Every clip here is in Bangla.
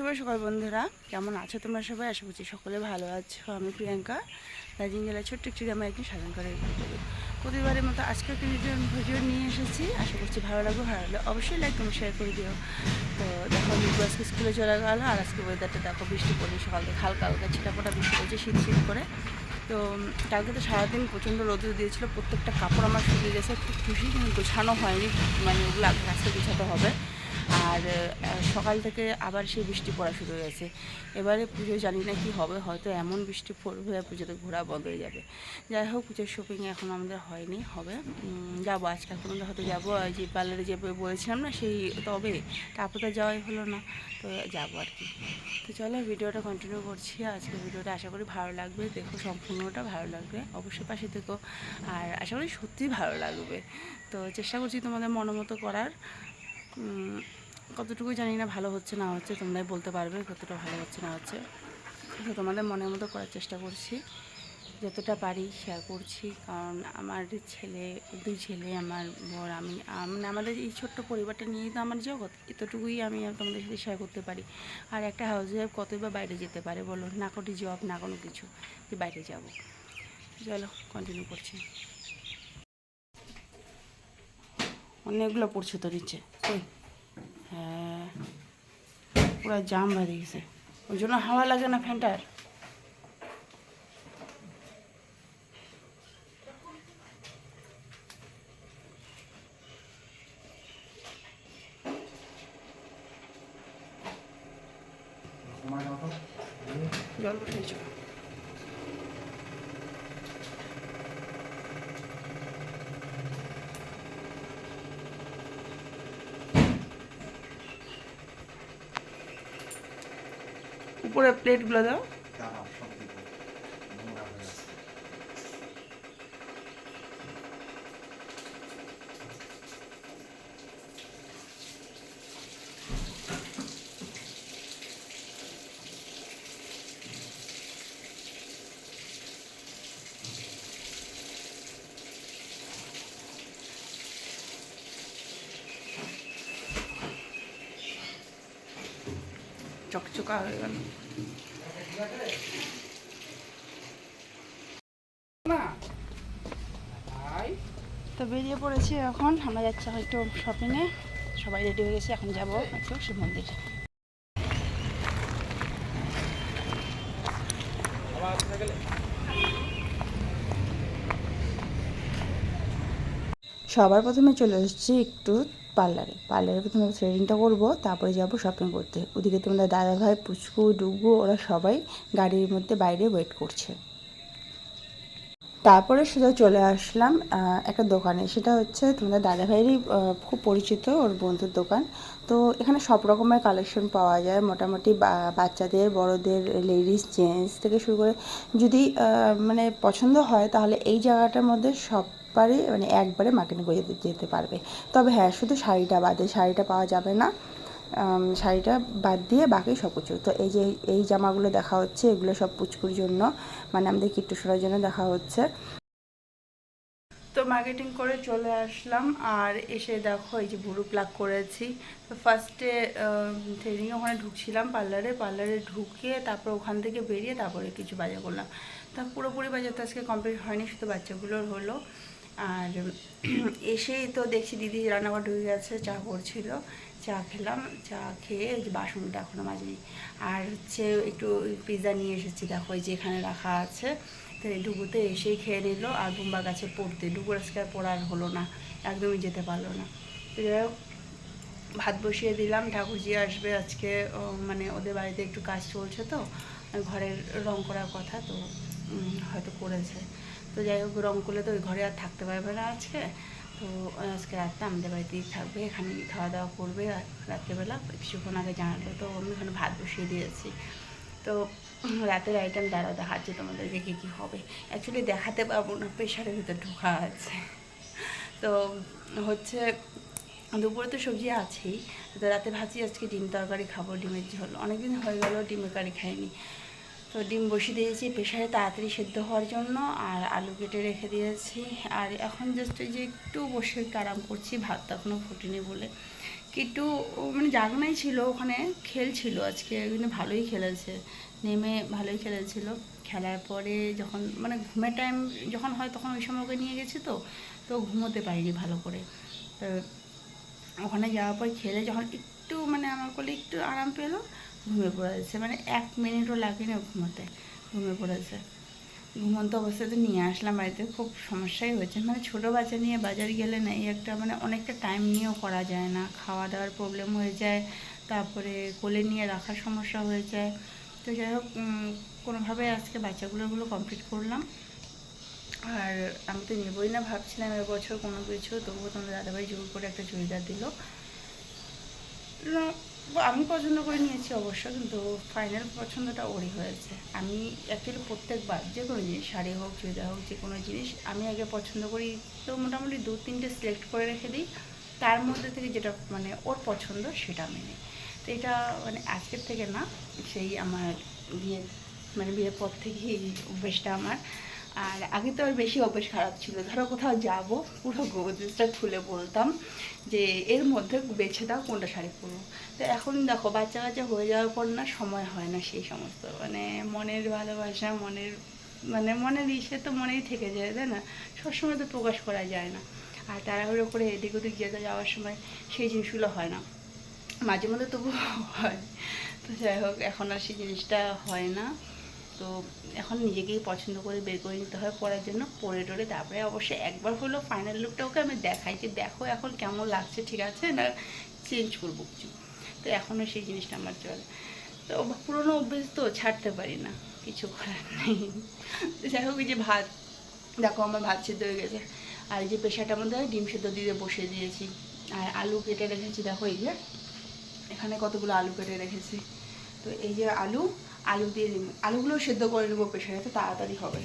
শুভ সকাল বন্ধুরা। কেমন আছো তোমরা সবাই? আশা করছি সকলে ভালো আছো। আমি প্রিয়াঙ্কা। দার্জিলিং জেলার ছোট্ট একটি গ্রামে একটি সাধন করে প্রতিবারের মতো আজকে একটি ভিডিও নিয়ে এসেছি। আশা করছি ভালো লাগবে। ভালো লাগলে অবশ্যই লাইক তুমি শেয়ার করে দিও। তো দেখো লিপু আজকে স্কুলে চলে গেলো আর আজকে ওয়েদারটা দেখো, বৃষ্টি পড়ে সকাল থেকে হালকা হালকা ছিটাপোটা বৃষ্টি পড়ছে, শীত শীত করে। তো কালকে তো সারাদিন প্রচণ্ড রোদ দিয়েছিল। প্রত্যেকটা কাপড় আমার শুকিয়ে গেছে। খুব খুশি, কিন্তু গোছানো হয়নি। মানে ওগুলো আগে আজকে গোছাতে হবে। আর সকাল থেকে আবার সেই বৃষ্টি পড়া শুরু হয়েছে। এবারে পুজো জানি না কি হবে, হয়তো এমন বৃষ্টি পড়বে আর পুজোতে ঘোরা বন্ধ হয়ে যাবে। যাই হোক, পুজোর শপিং এখন আমাদের হয়নি, হবে। যাব, আজকে এখন হয়তো যাব যে পার্লারে যে বলেছিলাম না, সেই তবে, তারপর তো যাওয়াই হলো না, তো যাব আর কি। তো চলো ভিডিওটা কন্টিনিউ করছি। আজকে ভিডিওটা আশা করি ভালো লাগবে, দেখো সম্পূর্ণটা ভালো লাগবে, অবশ্যই পাশে থেকো। আর আশা করি সত্যিই ভালো লাগবে। তো চেষ্টা করছি তোমাদের মনোমতো করার। কতটুকু জানি না, ভালো হচ্ছে না হচ্ছে, তোমরাই বলতে পারবে কতটা ভালো হচ্ছে না হচ্ছে। তো তোমাদের মনের মতো করার চেষ্টা করছি, যতটা পারি শেয়ার করছি, কারণ আমার ছেলে, দুই ছেলে, আমার বর, আমি মানে আমাদের এই ছোট্ট পরিবারটা নিয়েই তো আমার জগৎ এতটুকুই আমি তোমাদের সাথে শেয়ার করতে পারি। আর একটা হাউস ওয়াইফ কতই বা বাইরে যেতে পারে বলো, না কোনো জব না কোনো কিছু, যে বাইরে যাব। চলো কন্টিনিউ করছি। অনেকগুলো পড়ছে তো নিচে ওই হ্যাঁ পুরো জাম বাঁধে গেছে ওই জন্য হাওয়া লাগে না ফ্যানটার জল উঠেছ উপরে প্লেটগুলো দাও। চকচকা হয়ে গেল। তো বেরিয়ে পড়েছি এখন। আমরা যাচ্ছি একটু শপিংয়ে সবাই রেডি হয়ে গেছি, এখন যাব একটু শিব মন্দির। সবার প্রথমে চলে এসেছি একটু পার্লারে। পার্লারে প্রথমে থ্রেডিংটা করব, তারপরে যাব শপিং করতে। ওদিকে তোমাদের দাদা ভাই পুচকু, ডুগু, ওরা সবাই গাড়ির মধ্যে বাইরে ওয়েট করছে। তারপরে সোজা চলে আসলাম একটা দোকানে। সেটা হচ্ছে তোমাদের দাদাভাইয়েরই খুব পরিচিত ওর বন্ধুর দোকান। তো এখানে সব রকমের কালেকশন পাওয়া যায়। মোটামুটি বাচ্চাদের, বড়দের লেডিস জেন্টস থেকে শুরু করে যদি মানে পছন্দ হয় তাহলে এই জায়গাটার মধ্যে সববারই মানে একবারে মার্কেটিং করে যেতে- পারবে। তবে হ্যাঁ শুধু শাড়িটা বাদে, শাড়িটা পাওয়া যাবে না। শাড়িটা বাদ দিয়ে বাকি সব কিছু। তো এই যে, এই জামাগুলো দেখা হচ্ছে, এগুলো সব পুচকুর জন্য মানে আমাদের কিট্টুসরার জন্য দেখা হচ্ছে। তো মার্কেটিং করে চলে আসলাম, আর এসে দেখো এই যে ভুরু প্লাগ করেছি। তো ফার্স্টে ট্রেনিংয়ে ওখানে ঢুকছিলাম পার্লারে পার্লারে ঢুকে তারপর ওখান থেকে বেরিয়ে তারপরে কিছু বাজার করলাম। তা পুরোপুরি বাজার তো আজকে কমপ্লিট হয়নি, শুধু বাচ্চাগুলোর হলো। আর এসেই তো দেখছি দিদি রান্নাঘর ঢুকে গেছে, চা করছিল। চা খেলাম, চা খেয়ে বাসনটা এখনও মাজিনি। আর হচ্ছে একটু পিৎজা নিয়ে এসেছি, দেখো যে এখানে রাখা আছে। তো এই ডুবুতে এসেই খেয়ে নিল, আর বুম্বা গাছে পড়তে। ডুবুর আজকে আর পড়ার হলো না, একদমই যেতে পারল না। তো যাই হোক, ভাত বসিয়ে দিলাম, ঠাকুরজি আসবে আজকে মানে ওদের বাড়িতে একটু কাজ চলছে তো ঘরের রং করার কথা তো হয়তো করেছে। তো যাই হোক, রং করলে তো ওই ঘরে আর থাকতে পারবে না আজকে। তো আজকে রাতটা আমাদের বাড়িতেই থাকবে, এখানে খাওয়া দাওয়া করবে রাত্রেবেলা কিছুক্ষণ আগে জানালো, তো আমি এখানে ভাত বসিয়ে দিয়েছি। তো, রাতের আইটেম দাঁড়াও, দেখাচ্ছে তোমাদেরকে কী কী হবে। অ্যাকচুয়ালি দেখাতে পারব না, প্রেশারের ভিতরে ঢোকা আছে। তো, হচ্ছে, দুপুরে তো সবজি আছেই, তো রাতে ভাজি আজকে ডিম তরকারি খাব, ডিমের ঝোল। অনেকদিন হয়ে গেল, ডিমের কারি খাইনি। তো ডিম বসিয়ে দিয়েছি প্রেশারে তাড়াতাড়ি সেদ্ধ হওয়ার জন্য আর আলু কেটে রেখে দিয়েছি। আর এখন জাস্ট এই যে একটু বসে আরাম করছি ভাত এখনও ফুটেনি বলে। ও মানে জাগনাই ছিল, ওখানে খেলছিল আজকে কিন্তু ভালোই খেলেছে, নেমে ভালোই খেলেছিল। খেলার পরে যখন মানে ঘুমের টাইম যখন হয় তখন ওই সময় ওকে নিয়ে গেছি তো তো ঘুমোতে পারিনি ভালো করে। ওখানে যাওয়ার পর খেলে যখন একটু মানে আমার কোলে একটু আরাম পেল ঘুমিয়ে পড়েছে। মানে এক মিনিটও লাগেনি ঘুমোতে। ঘুমিয়ে পড়েছে। ঘুমন্ত অবস্থাতে নিয়ে আসলাম বাড়িতে, খুব সমস্যাই হয়েছে। মানে ছোটো বাচ্চা নিয়ে বাজার গেলে না, এই একটা মানে অনেকটা টাইম নিয়েও করা যায় না। খাওয়া দাওয়ার প্রবলেম হয়ে যায়, তারপরে কোলে নিয়ে রাখার সমস্যা হয়ে যায়। তো যাই হোক কোনোভাবে আজকে বাচ্চাগুলোগুলো কমপ্লিট করলাম। আর আমি তো নেবই না ভাবছিলাম এবছর কোনো কিছু, তবুও তোমার দাদাভাই জোর করে একটা চুড়িদার দিল। আমি পছন্দ করে নিয়েছি অবশ্য, কিন্তু ফাইনাল পছন্দটা ওরই হয়েছে। আমি অ্যাকচুয়ালি প্রত্যেকবার যে কোনো জিনিস, শাড়ি হোক, চুড়িদার হোক, যে কোনো জিনিস আমি আগে পছন্দ করি। তো মোটামুটি দু তিনটে সিলেক্ট করে রেখে দিই। তার মধ্যে থেকে যেটা মানে ওর পছন্দ, সেটা আমি নিই। তো এটা মানে আজকের থেকে না, সেই আমার বিয়ের মানে বিয়ের পর থেকেই অভ্যেসটা আমার। আর আগে তো আর বেশি অভ্যেস খারাপ ছিল। ধরো কোথাও যাব, পুরো গোদরেজটা খুলে বলতাম যে, এর মধ্যে বেছে দাও কোনটা শাড়ি পরবো? তো এখন দেখো, বাচ্চা কাচ্চা হয়ে যাওয়ার পর না সময় হয় না সেই সমস্ত। মানে মনের ভালোবাসা, মনের মানে মনের ইসে তো মনেই থেকে যায়, তাই না? সবসময় তো প্রকাশ করা যায় না। আর তাড়াহুড়ো করে এদিক ওদিক যেতে যাওয়ার সময় সেই জিনিসগুলো হয় না। মাঝে মধ্যে তবু হয়। তো যাই হোক, এখন আর সেই জিনিসটা হয় না। তো এখন নিজেকেই পছন্দ করে বের করে নিতে হয় পরার জন্য। পরে টরে তারপরে অবশ্যই একবার হলো ফাইনাল লুকটা ওকে আমি দেখাই যে দেখো এখন কেমন লাগছে, ঠিক আছে? না চেঞ্জ করব কিছু। তো এখনও সেই জিনিসটা আমার চলে। তো পুরোনো অভ্যেস তো ছাড়তে পারি না, কিছু করার নেই। যাই হোক যে ভাত, দেখো আমার ভাত সেদ্ধ হয়ে গেছে। আর যে প্রেশারটার মধ্যে ডিম সেদ্ধ দিয়ে বসিয়ে দিয়েছি। আর আলু কেটে রেখেছি, দেখো এই যে। এখানে কতগুলো আলু কেটে রেখেছি। তো এই যে আলু আলু দিয়ে আলুগুলো সেদ্ধ করে নেব প্রেশারে তো তাড়াতাড়ি হবে।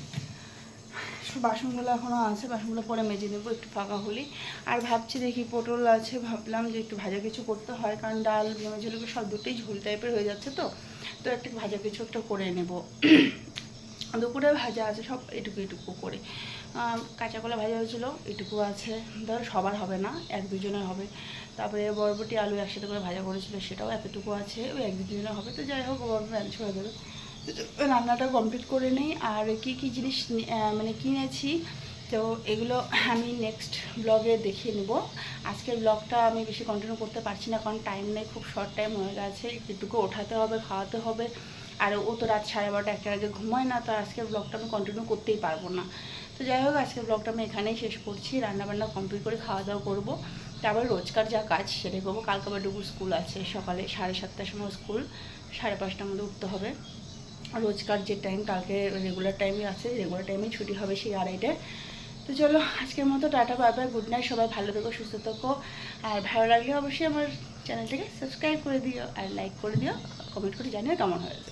বাসনগুলো এখনও আছে, বাসনগুলো পরে মেজে নেব, একটু ফাঁকা হলি আর ভাবছি দেখি পটল আছে, ভাবলাম যে একটু ভাজা কিছু করতে হয়, কারণ ডাল ভেঙে ঝুলগুলো সব দুটোই ঝোল টাইপের হয়ে যাচ্ছে তো। তো একটা ভাজা কিছু একটা করে নেব। দুপুরে ভাজা আছে, সব এটুকু এটুকু করে। কাঁচা কলা ভাজা হয়েছিল, এটুকু আছে। ধর সবার হবে না, এক দুজনের হবে। তারপরে বরবটি, আলু একসাথে করে ভাজা করেছিল, সেটাও এতটুকু আছে, ওই এক দুজনের হবে। তো যাই হোক, ওভাবে ম্যানেজ করে দেবে। রান্নাটা কমপ্লিট করে নিই। আর কি কি জিনিস মানে কিনেছি, তো এগুলো আমি নেক্সট ব্লগে দেখিয়ে নেব। আজকের ব্লগটা আমি বেশি কন্টিনিউ করতে পারছি না, কারণ টাইম নেই, খুব শর্ট টাইম হয়ে গেছে। একটুকু ওঠাতে হবে, খাওয়াতে হবে। আর ও তো রাত সাড়ে বারোটা, একটার আগে ঘুমায় না, তো আজকে ব্লগটা আমি কন্টিনিউ করতেই পারব না। তো যাই হোক আজকে ব্লগটা আমি এখানেই শেষ করছি, রান্নাবান্না কমপ্লিট করে খাওয়া দাওয়া করব। তারপর রোজকার যা কাজ সেটাই করব। কালকে আবার ডুবুর স্কুল আছে, সকালে সাড়ে সাতটার সময় স্কুল সাড়ে পাঁচটার মধ্যে উঠতে হবে। রোজকার যে টাইম কালকে রেগুলার টাইমে আছে রেগুলার টাইমেই ছুটি হবে সেই আড়াইটায়। তো চলো, আজকের মতো tata bye bye good night সবাই ভালো থেকো, সুস্থ থেকো। আর ভালো লাগলে অবশ্যই আমার চ্যানেলটাকে সাবস্ক্রাইব করে দিও, আর লাইক করে দিও কমেন্ট করে জানিও কেমন হয়েছে।